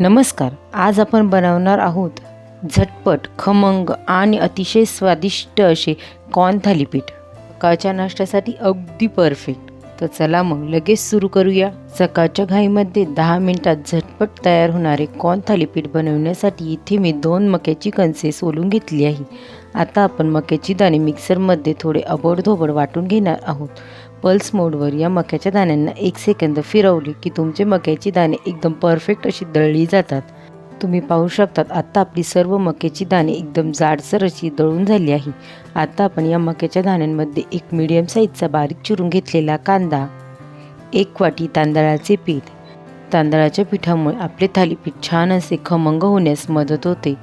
नमस्कार आज आपण बनवणार आहोत झटपट खमंग आणि अतिशय स्वादिष्ट असे कॉर्न थालीपीठ. सकाळच्या नाश्त्यासाठी अगदी परफेक्ट तर चला मग लगेच सुरू करूया. सकाळच्या घाईमध्ये दहा मिनिटात झटपट तयार होणारे कॉर्न थालीपीठ बनवण्यासाठी इथे मी दोन मक्याची कणसे सोलून घेतली आहे. आता आपण मक्याची दाणे मिक्सरमध्ये थोडे अबोडधोबड वाटून घेणार आहोत. पल्स मोडवर या मक्याच्या दाण्यांना एक सेकंद फिरवले की तुमचे मक्याची दाणे एकदम परफेक्ट अशी दळली जातात. तुम्ही पाहू शकतात आत्ता आपली सर्व मक्याची दाणे एकदम जाडसर अशी दळून झाली आहे. आता आपण या मक्याच्या दाण्यांमध्ये एक मीडियम साईजचा बारीक चिरून घेतलेला कांदा एक वाटी तांदळाचे पीठ. तांदळाच्या पिठामुळे आपले थालीपीठ छान असे खमंग होण्यास मदत होते.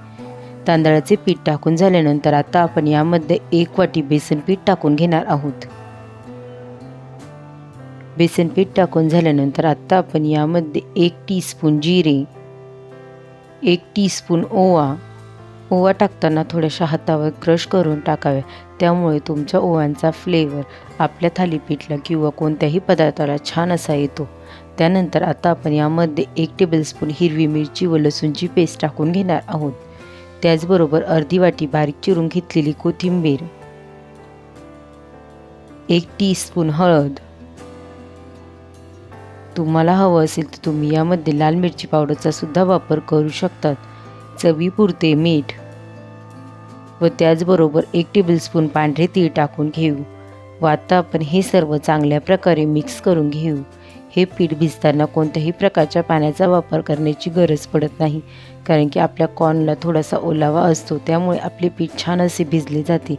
तांदळाचे पीठ टाकून झाल्यानंतर आता आपण यामध्ये एक वाटी बेसन पीठ टाकून घेणार आहोत. बेसन पीठ टाकून झाल्यानंतर आत्ता आपण यामध्ये एक टीस्पून जिरे एक टीस्पून ओवा. ओवा टाकताना थोड्याशा हातावर क्रश करून टाकाव्या. त्यामुळे तुमच्या ओव्यांचा फ्लेवर आपल्या थालीपीठला किंवा कोणत्याही पदार्थाला छान असा येतो. त्यानंतर आता आपण यामध्ये एक टेबलस्पून हिरवी मिरची व लसूणची पेस्ट टाकून घेणार आहोत. त्याचबरोबर अर्धी वाटी बारीक चिरून घेतलेली कोथिंबीर एक टीस्पून हळद तुम्हाला हवं असेल तर तुम्ही यामध्ये लाल मिरची पावडरचा सुद्धा वापर करू शकतात. चवीपुरते मीठ. व त्याचबरोबर एक टेबलस्पून पांढरे तीळ टाकून घेऊ. व आता आपण हे सर्व चांगल्या प्रकारे मिक्स करून घेऊ. हे पीठ भिजताना कोणत्याही प्रकारच्या पाण्याचा वापर करण्याची गरज पडत नाही. कारण की आपल्या कॉर्नला थोडासा ओलावा असतो त्यामुळे आपले पीठ छान असे भिजले जाते.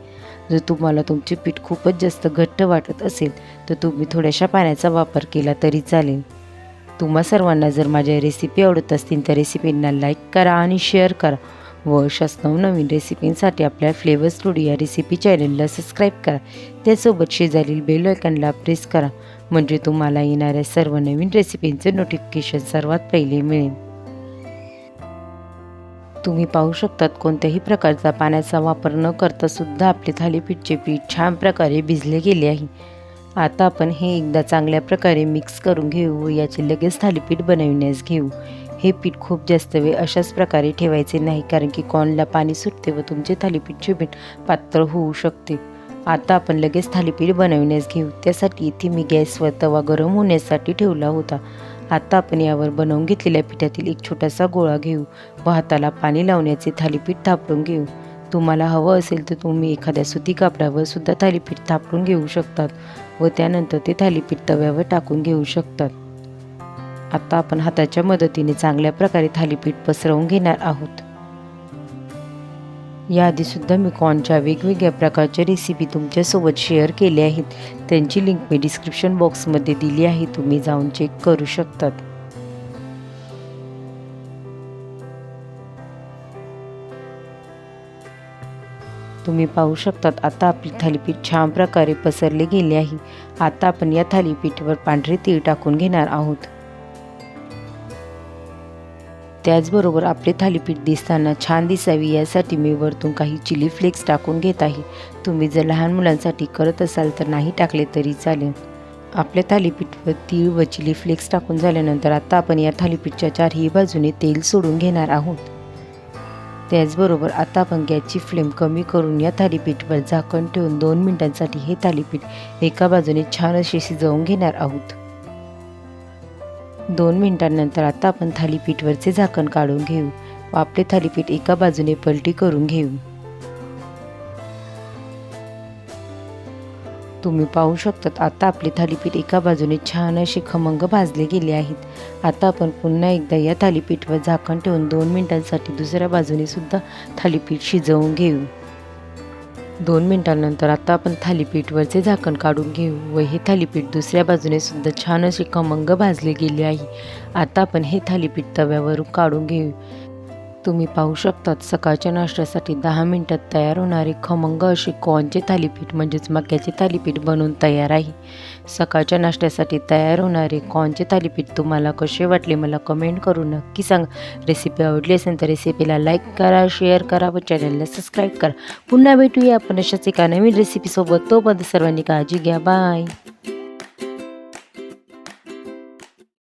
जर तुम्हाला तुमचे पीठ खूपच जास्त घट्ट वाटत असेल तर तुम्ही थोड्याशा पाण्याचा वापर केला तरी चालेल. तुम्हा सर्वांना जर माझ्या रेसिपी आवडत असतील तर रेसिपींना लाईक करा आणि शेअर करा व अशाच नवनवीन रेसिपींसाठी आपल्या फ्लेवर स्टुडिओ या रेसिपी चॅनलला सबस्क्राईब करा. त्यासोबत शेजारील बेल आयकनला प्रेस करा. म्हणजे तुम्हाला येणाऱ्या सर्व नवीन रेसिपींचे नोटिफिकेशन सर्वात पहिले मिळेल. तुम्ही पाहू शकतात कोणत्याही प्रकारचा पाण्याचा वापर न करता सुद्धा आपले थालीपीठचे पीठ छान प्रकारे भिजले गेले आहे. आता आपण हे एकदा चांगल्या प्रकारे मिक्स करून घेऊ. व याचे लगेच थालीपीठ बनविण्यास घेऊ. हे पीठ खूप जास्त वेळ अशाच प्रकारे ठेवायचे नाही कारण की कॉर्नला पाणी सुटते व तुमचे थालीपीठचे पीठ पातळ होऊ शकते. आता आपण लगेच थालीपीठ बनविण्यास घेऊ. त्यासाठी इथे मी गॅसवर तवा गरम होण्यासाठी ठेवला होता. आता आपण यावर बनवून घेतलेल्या पिठातील एक छोटासा गोळा घेऊ व हाताला पाणी लावण्याचे थालीपीठ थापडून घेऊ. तुम्हाला हवं असेल तर तुम्ही एखाद्या सुती कापडावर सुद्धा थालीपीठ थापडून घेऊ शकतात व त्यानंतर ते थालीपीठ तव्यावर टाकून घेऊ शकतात. आता आपण हाताच्या मदतीने चांगल्या प्रकारे थालीपीठ पसरवून घेणार आहोत. याआधीसुद्धा मी कॉर्नच्या वेगवेगळ्या प्रकारच्या रेसिपी तुमच्यासोबत शेअर केल्या आहेत. त्यांची लिंक मी डिस्क्रिप्शन बॉक्समध्ये दिली आहे. तुम्ही जाऊन चेक करू शकतात. तुम्ही पाहू शकतात आता आपली थालीपीठ छान प्रकारे पसरले गेले आहे. आता आपण या थालीपीठवर पांढरे तीळ टाकून घेणार आहोत. त्याचबरोबर आपले थालीपीठ दिसताना छान दिसावी यासाठी मी वरतून काही चिली फ्लेक्स टाकून घेत आहे. तुम्ही जर लहान मुलांसाठी करत असाल तर नाही टाकले तरी चालेल. आपल्या थालीपीठवर तीळ व चिली फ्लेक्स टाकून झाल्यानंतर आता आपण या थालीपीठच्या चारही बाजूने तेल सोडून घेणार आहोत. त्याचबरोबर आता आपण गॅसची फ्लेम कमी करून या थालीपीठवर झाकण ठेवून दोन मिनिटांसाठी हे थालीपीठ एका बाजूने छान असे शिजवून घेणार आहोत. दोन मिनिटांनंतर आता आपण थालीपीठवरचे झाकण काढून घेऊ. व आपले थालीपीठ एका बाजूने पलटी करून घेऊ. तुम्ही पाहू शकतात आता आपले थालीपीठ एका बाजूने छान असे खमंग भाजले गेले आहेत. आता आपण पुन्हा एकदा या थालीपीठवर झाकण ठेवून दोन मिनिटांसाठी दुसऱ्या बाजूने सुद्धा थालीपीठ शिजवून घेऊ. दोन मिनिटांनंतर आता आपण थालीपीठवरचे झाकण काढून घेऊ व हे थालीपीठ दुसऱ्या बाजूने सुद्धा छान असे खमंग भाजले गेले आहे. आता आपण हे थालीपीठ तव्यावरून काढून घेऊ. तुम्ही पाहू शकतात सकाळच्या नाश्त्यासाठी दहा मिनिटात तयार होणारे खमंग असे कॉनचे थालीपीठ म्हणजेच मक्याचे थालीपीठ बनवून तयार आहे? सकाळच्या नाश्त्यासाठी तयार होणारे कॉर्नचे थालीपीठ तुम्हाला कसे वाटले? मला कमेंट करून नक्की सांगा. रेसिपी आवडली असेल तर रेसिपीला लाईक करा शेअर करा व चॅनलला सबस्क्राईब करा. पुन्हा भेटूया आपण अशाच एका नवीन रेसिपीसोबत तोपर्यंत सर्वांनी काळजी घ्या. बाय